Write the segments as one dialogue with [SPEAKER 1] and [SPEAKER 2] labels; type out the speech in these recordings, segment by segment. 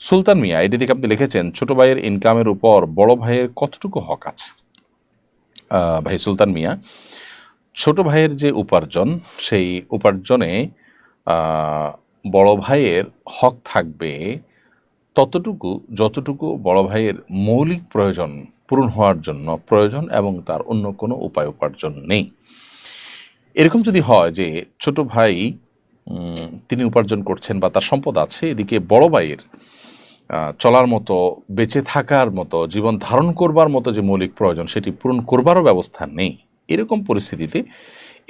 [SPEAKER 1] সুলতান মিয়া এটি আপনি লিখেছেন, ছোট ভাইয়ের ইনকামের উপর বড় ভাইয়ের কতটুকু হক আছে? ভাই সুলতান মিয়া, ছোট ভাইয়ের যে উপার্জন, সেই উপার্জনে বড় ভাইয়ের হক থাকবে ততটুকু, যতটুকু বড় ভাইয়ের মৌলিক প্রয়োজন পূরণ হওয়ার জন্য প্রয়োজন এবং তার অন্য কোনো উপায় উপার্জন নেই। এরকম যদি হয় যে ছোট ভাই তিনি উপার্জন করছেন বা তার সম্পদ আছে, এদিকে বড় ভাইয়ের চলার মতো, বেঁচে থাকার মতো, জীবন ধারণ করবার মতো যে মৌলিক প্রয়োজন, সেটি পূরণ করবারও ব্যবস্থা নেই। এরকম পরিস্থিতিতে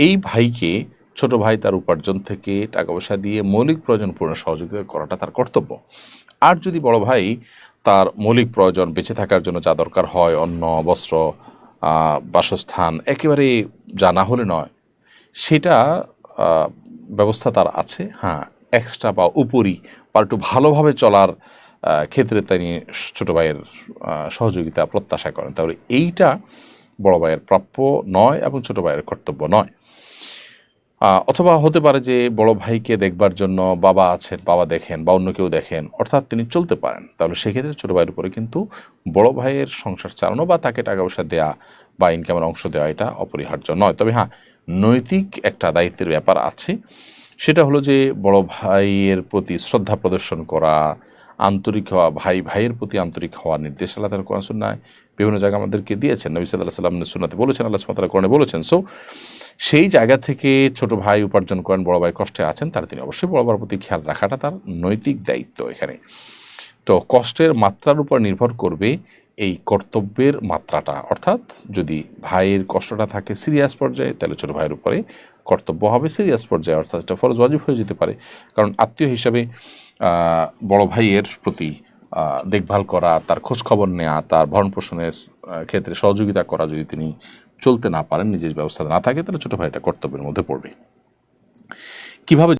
[SPEAKER 1] এই ভাইকে, ছোট ভাই তার উপার্জন থেকে টাকা পয়সা দিয়ে মৌলিক প্রয়োজন পূরণের সহযোগিতা করাটা তার কর্তব্য। আর যদি বড় ভাই তার মৌলিক প্রয়োজন বেঁচে থাকার জন্য যা দরকার হয়, অন্ন, বস্ত্র বাসস্থান, একেবারে যা না হলে নয়, সেটা ব্যবস্থা তার আছে। হ্যাঁ এক্সট্রা বা উপরি, বা একটু ভালোভাবে চলার ক্ষেত্রে তিনি ছোট ভাইয়ের সহযোগিতা প্রত্যাশা করেন। তাহলে এইটা বড় ভাইয়ের প্রাপ্য নয় এবং ছোট ভাইয়ের কর্তব্য নয়। অথবা হতে পারে যে বড় ভাইকে দেখবার জন্য বাবা আছেন, বাবা দেখেন বা অন্য কেউ দেখেন, অর্থাৎ তিনি চলতে পারেন। তাহলে সেক্ষেত্রে ছোট ভাইয়ের উপরে কিন্তু বড় ভাইয়ের সংসার চালানো বা তাকে টাকা পয়সা দেওয়া বা ইনকামের অংশ দেওয়া এটা অপরিহার্য নয়। তবে হ্যাঁ নৈতিক একটা দায়িত্বের ব্যাপার আছে। সেটা হলো যে বড় ভাইয়ের প্রতি শ্রদ্ধা প্রদর্শন করা আন্তরিক হওয়া, ভাই ভাইয়ের প্রতি আন্তরিক হওয়া নির্দেশ আল্লাহ তালা কোরআন সুন্নায় বিভিন্ন জায়গা আমাদেরকে দিয়েছেন। নবী সাল্লাহ সাল্লাম সুন্নাতে বলেছেন, আল্লাহ সুমাতালা কোরআনে বলেছেন। সো সেই জায়গা থেকে ছোট ভাই উপার্জন করেন, বড় ভাই কষ্টে আছেন, তার তিনি অবশ্যই বড় প্রতি খেয়াল রাখাটা তার নৈতিক দায়িত্ব এখানে। তো কষ্টের মাত্রার উপর নির্ভর করবে এই কর্তব্যের মাত্রাটা। অর্থাৎ যদি ভাইয়ের কষ্টটা থাকে সিরিয়াস পর্যায়ে, তাহলে ছোট ভাইয়ের উপরে কর্তব্য হবে সিরিয়াস পর্যায়ে, অর্থাৎ এটা ফরজ ওয়াজিব হয়ে যেতে পারে। কারণ আত্মীয় হিসাবে বড় ভাইয়ের প্রতি দেখভাল করা, তার খোঁজখবর নেওয়া তার ভরণ পোষণের ক্ষেত্রে সহযোগিতা করা যদি তিনি চলতে না পারেন, নিজের ব্যবস্থা না থাকে, তাহলে ছোট ভাইটা কর্তব্যের মধ্যে পড়বে। কীভাবে